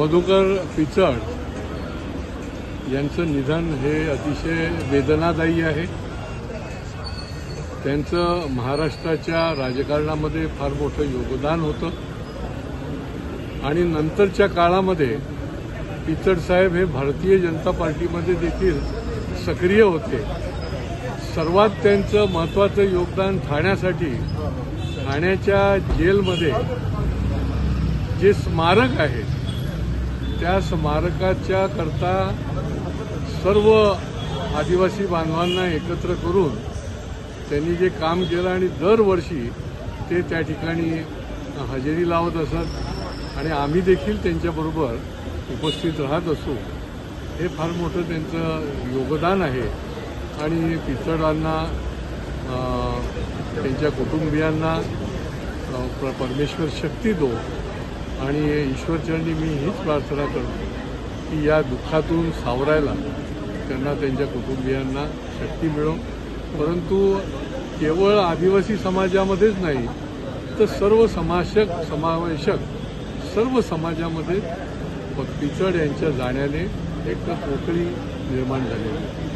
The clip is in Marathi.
मधुकर पिचड यांचं निधन हे अतिशय वेदनादायी आहे. त्यांचं महाराष्ट्राच्या राजकारणामध्ये फार मोठं योगदान होतं. आणि नंतरच्या काळामध्ये पिचड साहेब हे भारतीय जनता पार्टीमध्ये देखील सक्रिय होते. सर्वात त्यांचं महत्त्वाचं योगदान ठाण्यासाठी ठाण्याच्या जेलमध्ये जे स्मारक आहे त्या स्मारकाच्या करता सर्व आदिवासी बांधवांना एकत्र करून त्यांनी जे काम केलं आणि दरवर्षी ते त्या ठिकाणी हजेरी लावत असत. आणि आम्ही देखील त्यांच्याबरोबर उपस्थित राहत असू. हे फार मोठं त्यांचं योगदान आहे. आणि पिचडांना त्यांच्या कुटुंबियांना प- परमेश्वर शक्ती दो. आणि ईश्वरचरणी मी हीच प्रार्थना करतो की या दुःखातून सावरायला त्यांना त्यांच्या कुटुंबियांना शक्ती मिळो. परंतु केवळ आदिवासी समाजामध्येच नाही तर सर्व समाशक समावेशक सर्व समाजामध्ये पिचड यांच्या जाण्याने एक पोकळी निर्माण झालेली आहे